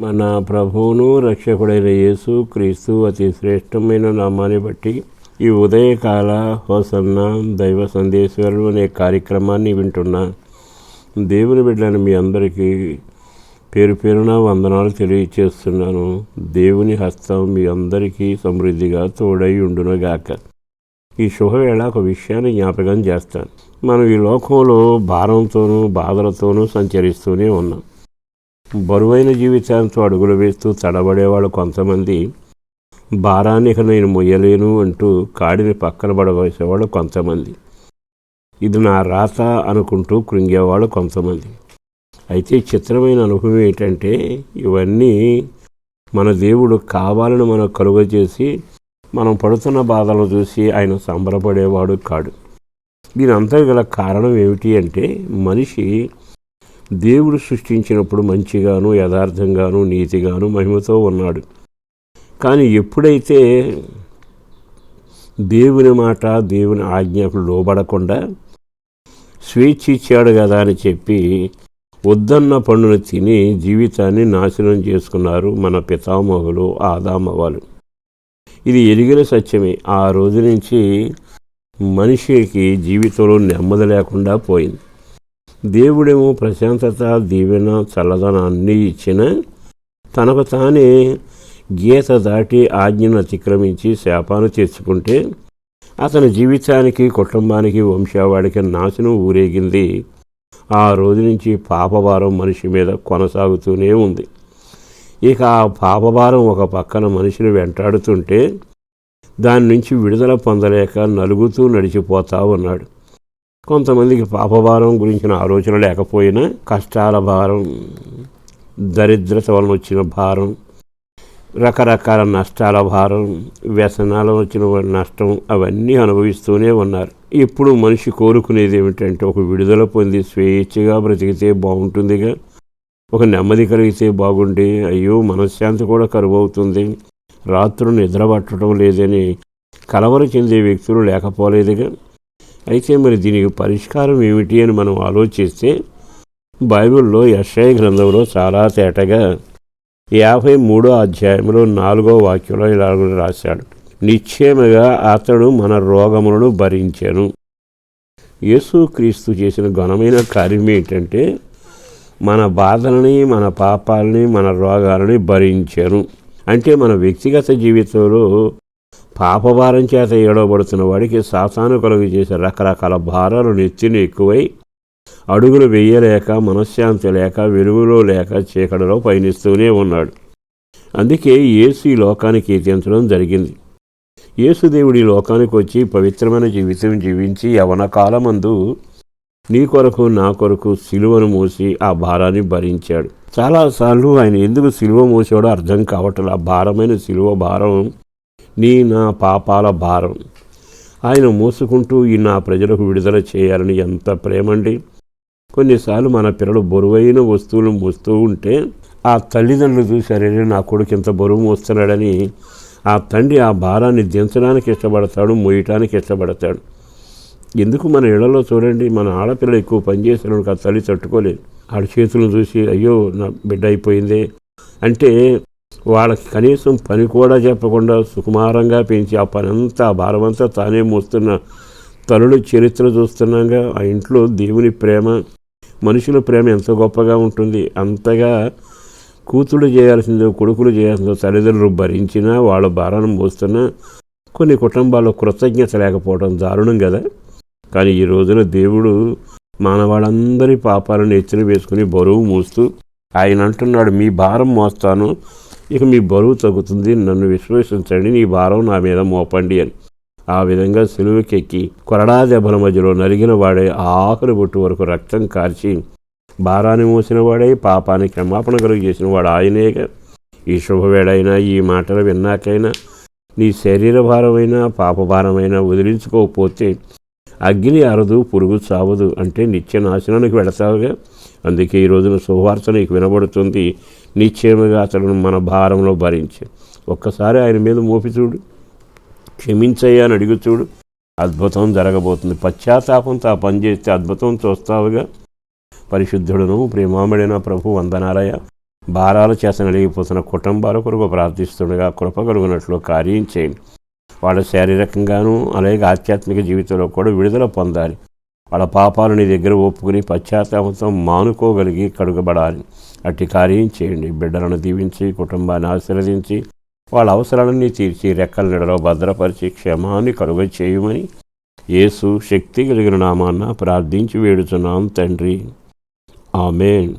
మన ప్రభువును రక్షకుడైన యేసు క్రీస్తు అతి శ్రేష్టమైన నామాన్ని బట్టి ఈ ఉదయకాల హోసన్న దైవ సందేశ్వరులు అనే కార్యక్రమాన్ని వింటున్నా. దేవుని బిడ్డలను మీ అందరికీ పేరు పేరున వందనాలు తెలియచేస్తున్నాను. దేవుని హస్తం మీ అందరికీ సమృద్ధిగా తోడై ఉండునగాక. ఈ శుభవేళ ఒక విషయాన్ని జ్ఞాపకం చేస్తాను. మనం ఈ లోకంలో భారంతోనూ బాధలతోనూ సంచరిస్తూనే ఉన్నాం. బరువైన జీవితాంతో అడుగులు వేస్తూ తడబడేవాళ్ళు కొంతమంది భారాన్ని నేను మొయ్యలేను అంటూ కాడిని పక్కన పడవేసేవాళ్ళు కొంతమంది. ఇది నా రాత అనుకుంటూ కృంగేవాళ్ళు కొంతమంది. అయితే చిత్రమైన అనుభవం ఏంటంటే ఇవన్నీ మన దేవుడు కావాలని మనకు కలుగజేసి మనం పడుతున్న బాధలను చూసి ఆయన సంబరపడేవాడు కాడు. దీనంతా గల కారణం ఏమిటి అంటే మనిషి దేవుడు సృష్టించినప్పుడు మంచిగాను యథార్థంగాను నీతిగాను మహిమతో ఉన్నాడు. కానీ ఎప్పుడైతే దేవుని మాట దేవుని ఆజ్ఞకు లోబడకుండా స్వేచ్ఛ ఇచ్చాడు కదా అని చెప్పి వద్దన్న పండును తిని జీవితాన్ని నాశనం చేసుకున్నారు మన పితామహులు ఆదామవాలు ఇది ఎరిగిన సత్యమే. ఆ రోజు నుంచి మనిషికి జీవితంలో నెమ్మది లేకుండా పోయింది. దేవుడేమో ప్రశాంతత దీవెన చల్లదనాన్ని ఇచ్చిన తనకు తానే గీత దాటి ఆజ్ఞను అతిక్రమించి శాపాను తెచ్చుకుంటే అతని జీవితానికి కుటుంబానికి వంశావాడికి నాశనం ఊరేగింది. ఆ రోజు నుంచి పాపభారం మనిషి మీద కొనసాగుతూనే ఉంది. ఇక ఆ పాపభారం ఒక పక్కన మనిషిని వెంటాడుతుంటే దాని నుంచి విడుదల పొందలేక నలుగుతూ నడిచిపోతా ఉన్నాడు. కొంతమందికి పాపభారం గురించిన ఆలోచన లేకపోయినా కష్టాల భారం దరిద్రత వలన వచ్చిన భారం రకరకాల నష్టాల భారం వ్యసనాల వచ్చిన నష్టం అవన్నీ అనుభవిస్తూనే ఉన్నారు. ఇప్పుడు మనిషి కోరుకునేది ఏమిటంటే ఒక విడుదల పొంది స్వేచ్ఛగా బ్రతికితే బాగుంటుందిగా. ఒక నెమ్మది కలిగితే బాగుండి అయ్యో మనశ్శాంతి కూడా కరువు అవుతుంది రాత్రులు నిద్రపట్టడం లేదని కలవర చెందే వ్యక్తులు లేకపోలేదుగా. అయితే మరి దీనికి పరిష్కారం ఏమిటి అని మనం ఆలోచిస్తే బైబిల్లో యశయ గ్రంథంలో చాలా తేటగా యాభై మూడో అధ్యాయంలో నాలుగో వాక్యంలో ఇలా రాశాడు. నిశ్చయముగా అతడు మన రోగములను భరించాను. యేసుక్రీస్తు చేసిన ఘనమైన కార్యం ఏంటంటే మన బాధలని మన పాపాలని మన రోగాలని భరించాను. అంటే మన వ్యక్తిగత జీవితంలో పాపభారం చేత ఏడవబడుతున్న వాడికి సాతాను కలుగు చేసే రకరకాల భారాలు నెత్తిని ఎక్కువై అడుగులు వెయ్యలేక మనశ్శాంతి లేక వెలుగులో లేక చీకటిలో పయనిస్తూనే ఉన్నాడు. అందుకే యేసు ఈ లోకానికి ఎత్తించడం జరిగింది. యేసుదేవుడి లోకానికి వచ్చి పవిత్రమైన జీవితం జీవించి యవన కాలమందు నీ కొరకు నా కొరకు సిలువను మోసి ఆ భారాన్ని భరించాడు. చాలాసార్లు ఆయన ఎందుకు సిలువ మోసాడో అర్థం కావట్లే ఆ భారమైన సిలువ భారం నీ నా పాపాల భారం. ఆయన మోసుకుంటూ ఈ నా ప్రజలకు విడుదల చేయాలని ఎంత ప్రేమండి. కొన్నిసార్లు మన పిల్లలు బరువైన వస్తువులు మోస్తూ ఉంటే ఆ తల్లిదండ్రులు చూసారే నా కొడుకు ఇంత బరువు మోస్తున్నాడని. ఆ తండ్రి ఆ భారాన్ని దించడానికి ఇష్టపడతాడు మోయటానికి ఇష్టపడతాడు. ఎందుకు మన ఇళ్ళలో చూడండి మన ఆడపిల్ల ఎక్కువ పనిచేసినప్పుడు ఆ తల్లి తట్టుకోలేదు. ఆడ చేతులను చూసి అయ్యో నా బిడ్డ అయిపోయిందే. అంటే వాళ్ళకి కనీసం పని కూడా చెప్పకుండా సుకుమారంగా పెంచి ఆ పని అంతా ఆ తానే మోస్తున్న తనుడు చరిత్ర చూస్తున్నాగా. ఆ ఇంట్లో దేవుని ప్రేమ మనుషుల ప్రేమ ఎంత గొప్పగా ఉంటుంది. అంతగా కూతుళ్ళు చేయాల్సిందో కొడుకులు చేయాల్సిందో తల్లిదండ్రులు భరించినా వాళ్ళ భారాన్ని మోస్తున్నా కొన్ని కుటుంబాల్లో కృతజ్ఞత లేకపోవడం దారుణం కదా. కానీ ఈ రోజున దేవుడు మానవాళ్ళందరి పాపాలను ఎత్తున వేసుకుని బరువు మోస్తూ ఆయన అంటున్నాడు మీ భారం మోస్తాను ఇక మీ బరువు తగ్గుతుంది నన్ను విశ్వసించండి నీ భారం నా మీద మోపండి అని. ఆ విధంగా సిలువకెక్కి కొరడా దెబ్బల మధ్యలో నలిగిన వాడే ఆఖరి బొట్టు వరకు రక్తం కార్చి భారాన్ని మోసిన వాడే పాపానికి క్షమాపణ కలుగు చేసిన వాడు ఆయనేగా. ఈ శుభవేడైనా ఈ మాటలు విన్నాకైనా నీ శరీర భారమైనా పాపభారమైనా వదిలించుకోకపోతే అగ్ని అరదు పురుగు చావదు అంటే నిత్య నాశనానికి వెళతావుగా. అందుకే ఈ రోజున సువార్త నీకు వినబడుతుంది. నిశ్చయముగా అతను మన భారంలో భరించి. ఒక్కసారి ఆయన మీద మోపి చూడు. క్షమించయ్యా అని అడుగు చూడు. అద్భుతం జరగబోతుంది. పశ్చాత్తాపంతో ఆ పని చేస్తే అద్భుతం చూస్తావుగా. పరిశుద్ధుడును ప్రేమామడిన ప్రభు వందనాలయ భారాల చేత నలిగిపోతున్న కుటుంబాల కొరకు ప్రార్థిస్తుండగా కృప కలుగునట్లు కార్యం చేయండి. వాళ్ళ శారీరకంగాను అలాగే ఆధ్యాత్మిక జీవితంలో కూడా విడుదల పొందాలి. వాళ్ళ పాపాలు నీ దగ్గర ఒప్పుకుని పశ్చాత్తాపంతో మానుకోగలిగి కడుగబడాలి. అట్టి కార్యం చేయండి. బిడ్డలను దీవించి కుటుంబాన్ని ఆశీర్వదించి వాళ్ళ అవసరాలన్నీ తీర్చి రెక్కల నీడలో భద్రపరిచి క్షమాన్ని కలుగ చేయమని యేసు శక్తి కలిగిన నామాన్న ప్రార్థించి వేడుచున్నాం తండ్రి. ఆమెన్.